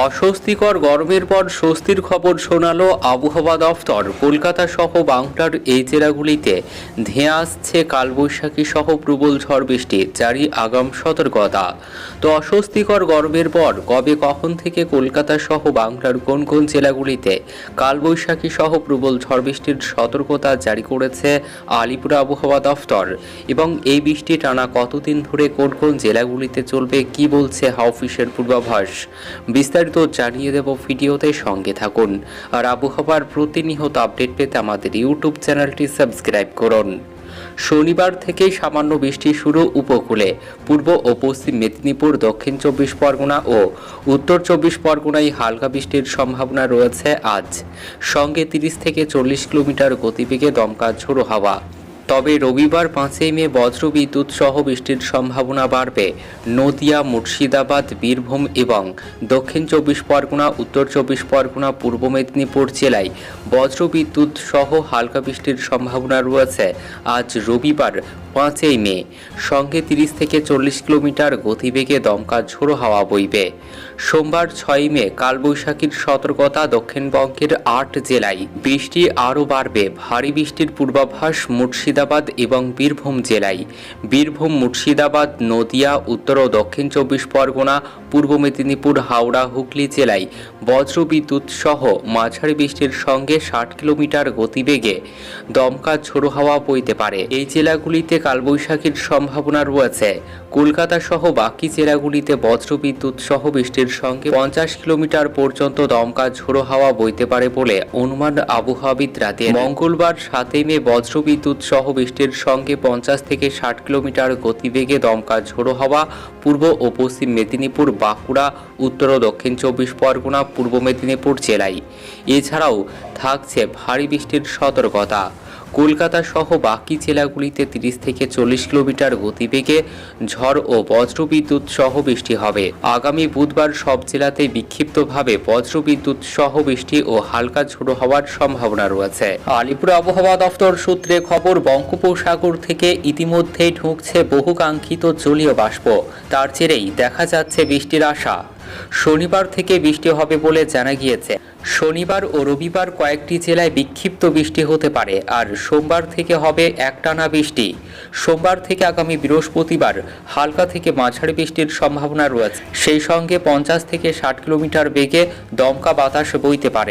অস্বস্তিকর গরমের পর স্বস্তির খবর শোনালো আবহাওয়া দফতর কলকাতা সহ বাংলার এই জেলাগুলিতে ধেয়ে আসছে কালবৈশাখী সহ প্রবল ঝড় বৃষ্টি, জারি আগাম সতর্কতা। তো অস্বস্তিকর গরমের পর কবে কখন থেকে কলকাতা সহ বাংলার কোন কোন জেলাগুলিতে কালবৈশাখী সহ প্রবল ঝড় বৃষ্টির সতর্কতা জারি করেছে আলিপুর আবহাওয়া দফতর এবং এই বৃষ্টি টানা কতদিন ধরে কোন কোন জেলাগুলিতে চলবে, কি বলছে হাওফিসের পূর্বাভাস? বিস্তারিত জানিয়ে দেব ভিডিওতে সঙ্গে থাকুন। আর আবহাওয়ার প্রতিনিয়ত আপডেট পেতে আমাদের ইউটিউব চ্যানেলটি সাবস্ক্রাইব করুন। শনিবার থেকেই সামান্য বৃষ্টি শুরু উপকূলে। পূর্ব ও পশ্চিম মেদিনীপুর, দক্ষিণ চব্বিশ পরগনা ও উত্তর চব্বিশ পরগনায় হালকা বৃষ্টির সম্ভাবনা রয়েছে আজ। সঙ্গে তিরিশ থেকে চল্লিশ কিলোমিটার গতিবেগে দমকা ঝোড়ো হাওয়া। তবে রবিবার পাঁচই মে বজ্রবিদ্যুৎ সহ বৃষ্টির সম্ভাবনা বাড়বে। নদিয়া, মুর্শিদাবাদ, বীরভূম এবং দক্ষিণ চব্বিশ পরগনা, উত্তর চব্বিশ পরগনা, পূর্ব মেদিনীপুর জেলায় বজ্র বিদ্যুৎ সহ হালকা বৃষ্টির সম্ভাবনা রয়েছে। আজ রবিবার পাঁচই মে। সঙ্গে তিরিশ থেকে চল্লিশ কিলোমিটার গতিবেগে দমকা ঝোড়ো হাওয়া বইবে। সোমবার ছয়ই মে কালবৈশাখীর সতর্কতা দক্ষিণবঙ্গের আট জেলায়। বৃষ্টি আরও বাড়বে। ভারী বৃষ্টির পূর্বাভাস মুর্শিদাবাদ এবং বীরভূম জেলায়। বীরভূম, মুর্শিদাবাদ, নদিয়া, উত্তর ও দক্ষিণ চব্বিশ পরগনা, পূর্ব মেদিনীপুর, হাওড়া, হুগলি জেলায় বজ্রবিদ্যুৎ সহ মাঝারি বৃষ্টির সঙ্গে ষাট কিলোমিটার গতিবেগে দমকা ঝোড়ো হাওয়া বইতে পারে। এই জেলাগুলিতে কালবৈশাখীর সম্ভাবনা রয়েছে। কলকাতা সহ বাকি জেলাগুলিতে বজ্রবিদ্যুৎ সহ বৃষ্টির সঙ্গে পঞ্চাশ কিলোমিটার পর্যন্ত দমকা ঝোড়ো হাওয়া বইতে পারে বলে অনুমান আবহাওয়াবিদ রাতে মঙ্গলবার সাতই মে বজ্রবিদ্যুৎ সহ বৃষ্টির সঙ্গে পঞ্চাশ থেকে ষাট কিলোমিটার গতিবেগে দমকা ঝোড়ো হাওয়া পূর্ব ও পশ্চিম মেদিনীপুর, বাঁকুড়া, উত্তর ও দক্ষিণ চব্বিশ পরগনা, পূর্ব মেদিনীপুর জেলায়। এছাড়াও থাকছে ভারী বৃষ্টির সতর্কতা। কলকাতা সহ বাকি জেলাগুলিতে তিরিশ থেকে চল্লিশ কিলোমিটার গতিবেগে ঝড় ও বজ্রবিদ্যুৎ সহ বৃষ্টি হবে। আগামী বুধবার সব জেলাতে বিক্ষিপ্তভাবে বজ্রবিদ্যুৎ সহ বৃষ্টি ও হালকা ঝোড়ো হওয়ার সম্ভাবনা রয়েছে। আলিপুর আবহাওয়া দফতর সূত্রে খবর, বঙ্গোপসাগর থেকে ইতিমধ্যেই ঢুকছে বহুকাঙ্ক্ষিত জলীয় বাষ্প। তার জেরেই দেখা যাচ্ছে বৃষ্টির আশা। শনিবার থেকে বৃষ্টি হবে বলে জানা গিয়েছে। শনিবার ও রবিবার কয়েকটি জেলায় বিক্ষিপ্ত বৃষ্টি হতে পারে আর সোমবার থেকে হবে একটানা বৃষ্টি। সোমবার থেকে আগামী বৃহস্পতিবার হালকা থেকে মাঝারি বৃষ্টির সম্ভাবনা রয়েছে। সেই সঙ্গে পঞ্চাশ থেকে ষাট কিলোমিটার বেগে দমকা বাতাস বইতে পারে।